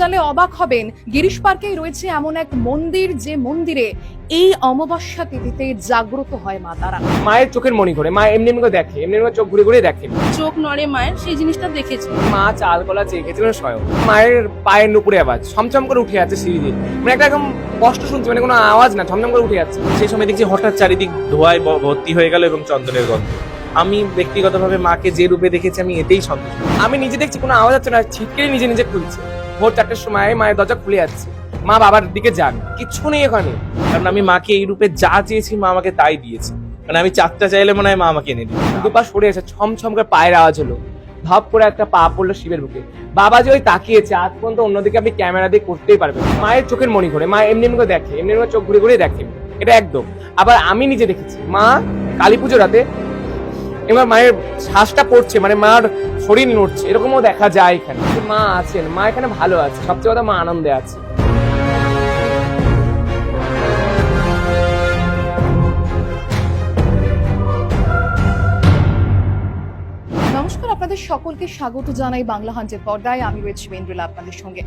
জানলে অবাক হবেন। গিরিশ পার্কেই রয়েছে এমন এক মন্দির যে মন্দিরে এই অমাবস্যা তিথিতে জাগ্রত হয় মা তারা। মায়ের চোখের মনি ঘরে। মা এমনি এমনি করে দেখে এমনি এমনি চোখ ঘুরে ঘুরে দেখে। চোখ নড়ে মায়ের সেই জিনিসটা দেখেছি। মা চাল কলা চেয়ে খেয়েছিলেন স্বয়ং। মায়ের পায়ের নুপুরে আওয়াজ ছমছম করে উঠে যাচ্ছে সিঁড়ি দিয়ে। মানে একটা একদম কষ্ট শুনছি মানে কোনো আওয়াজ না ছমছম করে উঠে যাচ্ছে সেই সময় দেখছি হঠাৎ চারিদিক ধোয়ায় ভর্তি হয়ে গেল এবং চন্দনের গন্ধ। আমি ব্যক্তিগতভাবে মাকে যে রূপে দেখেছি আমি এতেই সন্তুষ্ট। আমি নিজে দেখছি কোনো আওয়াজ হচ্ছে না ছিটকে নিজে নিজে খুলছে। ভোর চারটের সময় মায়ের দরজা খুলে যাচ্ছে। মা বাবার দিকে যান। কিচ্ছু নেই ওখানে কারণ আমি মাকে এই রূপে যা চেয়েছি মা আমাকে তাই দিয়েছে। মানে আমি চারটা চাইলে মনে হয় মা আমাকে এনে দিবে দুপা সরে এসে ছমছম করে পায়ের আওয়াজ হলো। ভাব করে একটা পা পড়ল শিবের বুকে। বাবা যে ওই তাকিয়েছে আজ পর্যন্ত অন্যদিকে আপনি ক্যামেরা দিয়ে করতেই পারবেন মায়ের চোখের মনি ঘরে। মা এমনি এমনি করে দেখে এমনি এমনি চোখ ঘুরে ঘুরে দেখে। এটা একদম। আবার আমি নিজে দেখেছি। মা কালী পুজো রাতে এবার মায়ের শ্বাসটা পড়ছে মানে মার শরীর নড়ছে। এরকমও দেখা যায় এখানে। মা আছেন মা এখানে ভালো আছে সবচেয়ে কথা মা আনন্দে আছে। আপনাদের সকলকে স্বাগত জানাই বাংলা হাঞ্জের পর্দায়। আমি রয়েছি বেন্দ্রিলা আপনাদের সঙ্গে।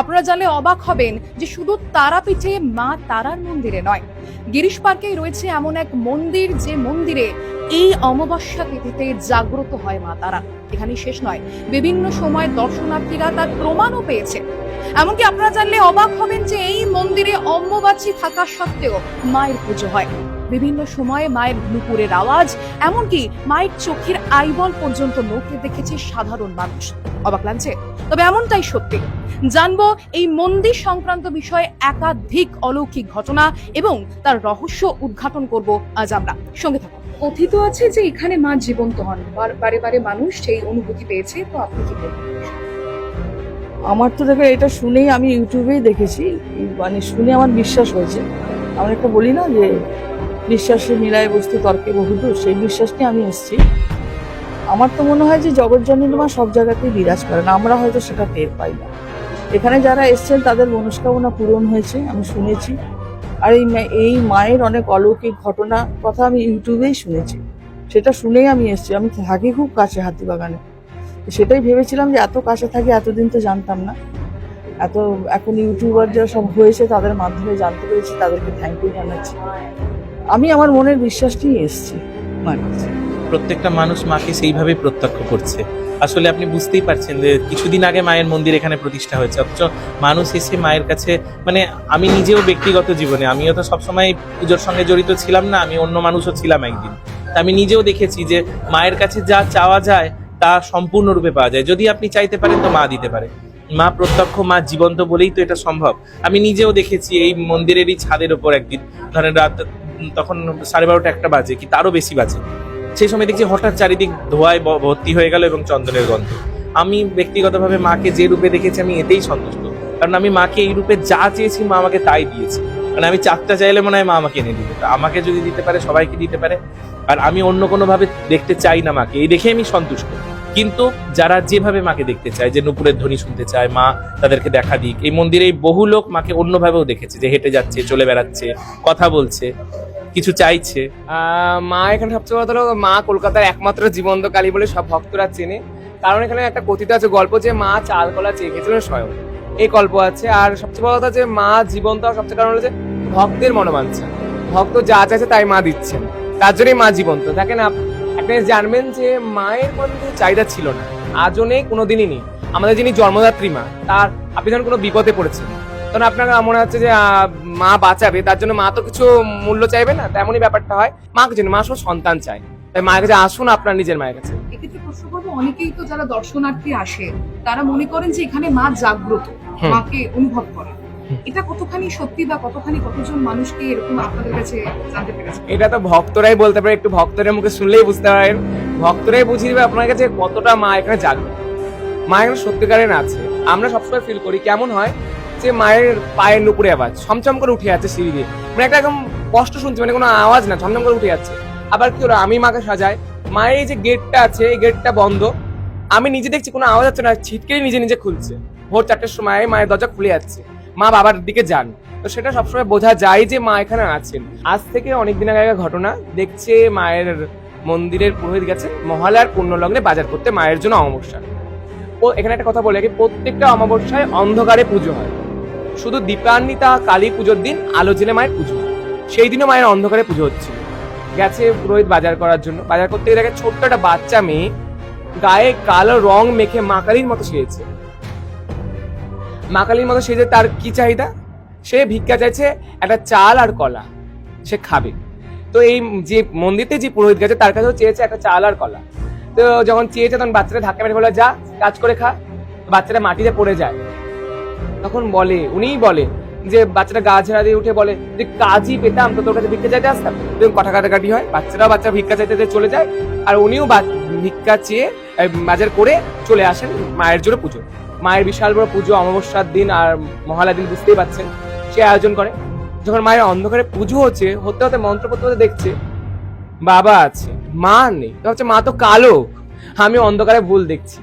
আপনারা জানলে অবাক হবেন যে শুধু তারাপীঠে মা তারার মন্দিরে নয়, গিরিশ পার্কেই রয়েছে এমন এক মন্দির যে মন্দিরে এই অমাবস্যা তিথিতে জাগ্রত হয় মা তারা। এখানে শেষ নয়, বিভিন্ন সময় দর্শনার্থীরা তার প্রমাণও পেয়েছে। এমনকি আপনারা জানলে অবাক হবেন যে এই মন্দিরে অম্বুবাচী থাকা সত্ত্বেও মায়ের পুজো হয়। বিভিন্ন সময়ে মায়ের নুপুরের আওয়াজ এমনকি মায়ের চোখের আইবল পর্যন্ত নড়তে দেখেছে সাধারণ মানুষ। অবাক লাগছে? তবে এমনটাই সত্যি। জানব এই মন্দির সংক্রান্ত বিষয়ে একাধিক অলৌকিক ঘটনা এবং তার রহস্য উদ্ঘাটন করব আজ আমরা। সঙ্গে থাকুন। কথিত আছে যে এখানে মা জীবন্ত হন। বার- বারে বারে মানুষ সেই অনুভূতি পেয়েছে। তো আপনি কি বলবেন? আমার তো দেখো এটা শুনেই আমি ইউটিউবেই দেখেছি। মানে শুনে আমার বিশ্বাস হয়েছে। আমরা একটা বলি না যে বিশ্বাসে মিলায় বস্তু তর্কে বহুদূর, সেই বিশ্বাস নিয়ে আমি এসেছি। আমার তো মনে হয় যে জগৎজননী মা সব জায়গাতেই বিরাজ করেন আমরা হয়তো সেটা টের পাই না। এখানে যারা এসছেন, তাদের মনস্কামনা পূরণ হয়েছে, আমি শুনেছি। আর এই এই মায়ের অনেক অলৌকিক ঘটনা কথা আমি ইউটিউবেই শুনেছি। সেটা শুনেই আমি এসেছি। আমি থাকি খুব কাছে হাতিবাগানে। সেটাই ভেবেছিলাম যে এত কাছে থাকি এতদিন তো জানতাম না। এত এখন ইউটিউবার যারা সব হয়েছে, তাদের মাধ্যমে জানতে পেরেছি, তাদেরকে থ্যাংক ইউ জানাচ্ছি। আমি আমার মনের বিশ্বাস নিয়ে এসেছি প্রত্যেকটা মানুষ মাকে সেইভাবে প্রত্যক্ষ করছে। আসলে আপনি বুঝতেই পারছেন যে কিছুদিন আগে মায়ের মন্দির এখানে প্রতিষ্ঠা হয়েছে। অথচ মানুষ এসে মায়ের কাছে মানে আমি নিজেও ব্যক্তিগত জীবনে, আমিও তো সবসময় পুজোর সঙ্গে জড়িত ছিলাম না, আমি অন্য মানুষও ছিলাম একদিন। তা আমি নিজেও দেখেছি যে মায়ের কাছে যা চাওয়া যায়, তা সম্পূর্ণরূপে পাওয়া যায়। যদি আপনি চাইতে পারেন তো মা দিতে পারে। মা প্রত্যক্ষ, মা জীবন্ত বলেই তো এটা সম্ভব। আমি নিজেও দেখেছি এই মন্দিরেরই ছাদের ওপর একদিন, ধরেন রাত তখন সাড়ে বারোটা একটা বাজে কি তারও বেশি বাজে। সেই সময় দেখছি হঠাৎ চারিদিক ধোয়ায় ভর্তি হয়ে গেল এবং চন্দনের গন্ধ। আমি ব্যক্তিগতভাবে মাকে যে রূপে দেখেছি, আমি এতেই সন্তুষ্ট। কারণ আমি মাকে এই রূপে যা চেয়েছি, মা আমাকে তাই দিয়েছে। মানে আমি চারটা চাইলে মনে হয় মা আমাকে এনে দিবে। তো আমাকে যদি দিতে পারে, সবাইকে দিতে পারে। আর আমি অন্য কোনোভাবে দেখতে চাই না মাকে। এই দেখে আমি সন্তুষ্ট। কিন্তু যারা যেভাবে মাকে দেখতে চায়, যে নুপুরের ধ্বনি শুনতে চায়, মা তাদেরকে দেখা দিক, এই মন্দিরে বহু লোক মাকে অন্যভাবেও দেখেছে, যে হেঁটে যাচ্ছে, চলে বেড়াচ্ছে, কথা বলছে, কিছু চাইছে। মা এখানে সবচেয়ে বড় হলো, মা কলকাতার একমাত্র জীবন্ত কালী বলে সব ভক্তরা চেনে। কারণ এখানে একটা কথিত আছে গল্প যে মা চাল কলা চেয়ে খেয়েছিলেন স্বয়ং। এই গল্প আছে, আর সবচেয়ে বড় কথা যে মা জীবন্ত সবচেয়ে কারণ হলো যে ভক্তের মনোবাঞ্ছা ভক্ত যা চাইছে তাই মা দিচ্ছেন। তার জন্যই মা জীবন্ত। দেখেন আপ- জিনিস জানবেন যে মায়ের কোনো চাহিদা ছিল না। আজও নেই কোনোদিনই নেই। আমাদের যিনি জন্মদাত্রী মা তার আপনি যখন কোনো বিপদে পড়েছেন। তখন আপনার মনে হচ্ছে যে মা বাঁচাবে তার জন্য মা তো কিছু মূল্য চাইবে না তেমনই ব্যাপারটা হয়। মা না, মা সব সন্তান চায়। তাই মায়ের কাছে আসুন আপনার নিজের মায়ের কাছে। এক্ষেত্রে প্রশ্ন করব অনেকেই তো যারা দর্শনার্থী আসে তারা মনে করেন যে এখানে মা জাগ্রত। মাকে অনুভব করে। এটা কতখানি সত্যি বা কতখানি কতজন মানুষকে এরকম আপনাদের কাছে জানতে পেরেছে? এটা তো ভক্তরাই বলতে পারে, একটু ভক্তদের মুখে শুনলেই বুঝতে পারেন। ভক্তরাই বুঝিয়ে দেবে আপনার কাছে কতটা মা এখানে জাগ্রত। মা এখানে সত্যিকারের আছে। আমরা সবসময় ফিল করি, কেমন হয় যে মায়ের পায়ের নুপুরে আওয়াজ, ছমছম করে উঠে যাচ্ছে সিঁড়ি দিয়ে। মানে একটা একদম কষ্ট শুনছি মানে কোনো আওয়াজ না, ছমছম করে উঠে যাচ্ছে। আবার কি হলো, আমি মাকে সাজাই, মায়ের এই যে গেটটা আছে, এই গেটটা বন্ধ, আমি নিজে দেখছি কোনো আওয়াজ হচ্ছে না ছিটকেই নিজে নিজে খুলছে। ভোর চারটের সময় মায়ের দরজা খুলে যাচ্ছে। মা বাবার দিকে যান। তো সেটা সবসময় বোঝা যায় যে মা এখানে আছেন। আজ থেকে অনেকদিন আগে ঘটনা দেখছে মায়ের মন্দিরের পুরোহিত গেছে মহালয়ার পূর্ণ লগ্নে বাজার করতে মায়ের জন্য অমাবস্যা। ও এখানে একটা কথা বলে রাখি, প্রত্যেকটা অমাবস্যায় অন্ধকারে পুজো হয়। শুধু দীপান্বিতা, কালী পুজোর দিন আলো জেলে মায়ের পুজো। সেই দিনও মায়ের অন্ধকারে পুজো হচ্ছিল। গেছে পুরোহিত বাজার করার জন্য। বাজার করতে দেখে ছোট্ট একটা বাচ্চা মেয়ে গায়ে কালো রং মেখে মা কালীর মতো সেজেছে। মা কালীর মতো সেজে তার কি চাহিদা? সে ভিক্ষা চাইছে একটা চাল আর কলা। সে খাবে। তো এই যে মন্দিরতে যে পুরোহিত গেছে, তার কাছেও চেয়েছে একটা চাল আর কলা। তো যখন চেয়েছে, তখন বাচ্চাটা ধাক্কা মেরে বলে, যা, কাজ করে খা। বাচ্চাটা মাটিতে পড়ে যায়। তখন বলে, উনিই বলে যে, বাচ্চাটা গা ঝেড়া দিয়ে উঠে বলে যে কাজই পেতাম তো তোর কাছে ভিক্ষা চাইতে আসতাম? কথা কাটাকাটি হয়। বাচ্চারাও বাচ্চা ভিক্ষা চাইতে চলে যায়। আর উনিও ভিক্ষা চেয়ে বাজার করে চলে আসেন মায়ের জন্য পুজো। মায়ের বিশাল বড় পুজো, অমাবস্যার দিন আর মহালয়ার দিন বুঝতেই পাচ্ছেন, সে আয়োজন করে। যখন মায়ের অন্ধকারে পুজো হচ্ছে, হতে হতে মন্ত্র পড়তে হতে দেখছে, বাবা আছে, মা নেই। হচ্ছে মা তো কালো আমি অন্ধকারে ভুল দেখছি।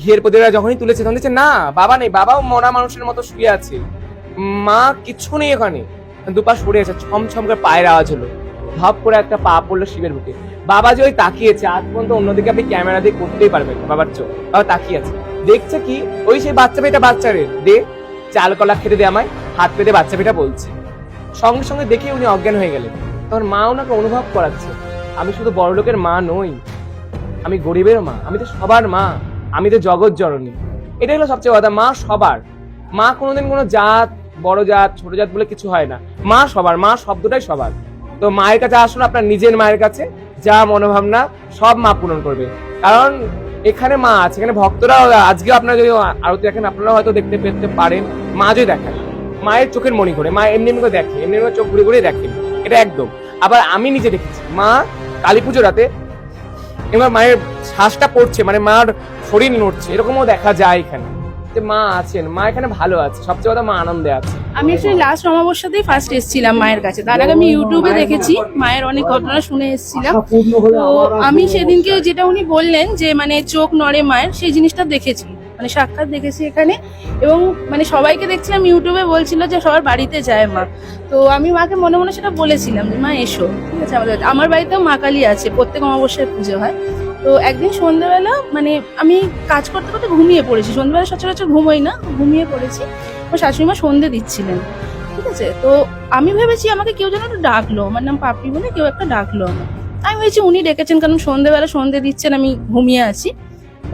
ঘিয়ের প্রদীপরা যখনই তুলেছে, তখন দেখছে, না, বাবা নেই, বাবাও মরা মানুষের মতো শুয়ে আছে। মা কিচ্ছু নেই ওখানে দুপা সরে আছে, ছমছম করে পায়ের আওয়াজ হলো। ধপ করে একটা পা পড়ল শিবের বুকে। বাবা যে ওই তাকিয়েছে, আজ পর্যন্ত অন্যদিকে আপনি ক্যামেরা দিয়ে করতেই পারবেন না, বাবার চোখ। বাবা তাকিয়ে আছে। দেখছে কি? ওই সেই বাচ্চা মেয়েটা বাচ্চারে। দে, চাল কলা খেতে দে আমায়, হাত পেতে বাচ্চা মেয়েটা বলছে। সঙ্গে সঙ্গে দেখে উনি অজ্ঞান হয়ে গেলেন। তখন মা ওনাকে অনুভব করাচ্ছে, আমি শুধু বড় লোকের মা নই, আমি গরিবের মা, আমি তো সবার মা, আমি তো জগৎ জননী। এটাই হলো সবচেয়ে কথা, মা সবার। মা কোনোদিন কোনো জাত, বড় জাত, ছোট জাত বলে কিছু হয় না। মা সবার, মা শব্দটাই সবার। তো মায়ের কাছে আসুন আপনার নিজের মায়ের কাছে, যা মনোভাবনা, সব মা পূরণ করবে। কারণ এখানে মা আছে, এখানে ভক্তরা আজকে আপনারা যদি আরতি দেখেন আপনারা হয়তো দেখতে পেতে পারেন, মা যদি দেখেন, মায়ের চোখের মনি করে মা এমনি এমনি করে দেখে, এমনি এমনি চোখ ঘুরে ঘুরে দেখেন এটা একদম। আবার আমি নিজে দেখেছি, মা কালী পুজো রাতে এবার মায়ের শ্বাসটা পড়ছে মানে মার শরীর নড়ছে, এরকমও দেখা যায় এখানে। যে মা আছেন, মা এখানে ভালো আছে, সবচেয়ে কথা মা আনন্দে আছে। আমি অ্যাকচুয়ালি লাস্ট অমাবস্যাতেই ফার্স্ট এসেছিলাম মায়ের কাছে। তার আগে আমি ইউটিউবে দেখেছি মায়ের অনেক ঘটনা শুনে এসেছিলাম। তো আমি সেদিনকে যেটা উনি বললেন যে মানে চোখ নড়ে মায়ের সেই জিনিসটা দেখেছি। মানে সাক্ষাৎ দেখেছি এখানে। এবং মানে সবাইকে দেখছিলাম ইউটিউবে বলছিল যে সবার বাড়িতে যায় মা। তো আমি মাকে মনে মনে সেটা বলেছিলাম যে মা এসো। ঠিক আছে আমাদের আমার বাড়িতেও মা কালী আছে প্রত্যেক অমাবস্যায় পুজো হয়। তো একদিন সন্ধ্যেবেলা মানে আমি কাজ করতে করতে ঘুমিয়ে পড়েছি। সন্ধ্যেবেলা সচরাচর ঘুমোই না, ঘুমিয়ে পড়েছি। আমার শাশুড়ি মা সন্ধে দিচ্ছিলেন, ঠিক আছে? তো আমি ভেবেছি আমাকে কেউ যেন একটু ডাকলো, আমার নাম পাপড়ি বলে কেউ একটা ডাকলো। আমি ভেবেছি উনি ডেকেছেন, কারণ সন্ধেবেলা সন্ধে দিচ্ছেন, আমি ঘুমিয়ে আছি।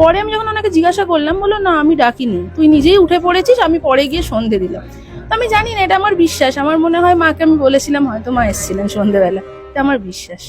পরে আমি যখন ওনাকে জিজ্ঞাসা করলাম, বলল, না, আমি ডাকিনি। তুই নিজেই উঠে পড়েছিস, আমি পরে গিয়ে সন্ধে দিলাম। তো আমি জানি না, এটা আমার বিশ্বাস। আমার মনে হয় মাকে আমি বলেছিলাম, হয়তো মা এসেছিলেন সন্ধেবেলা এটা আমার বিশ্বাস।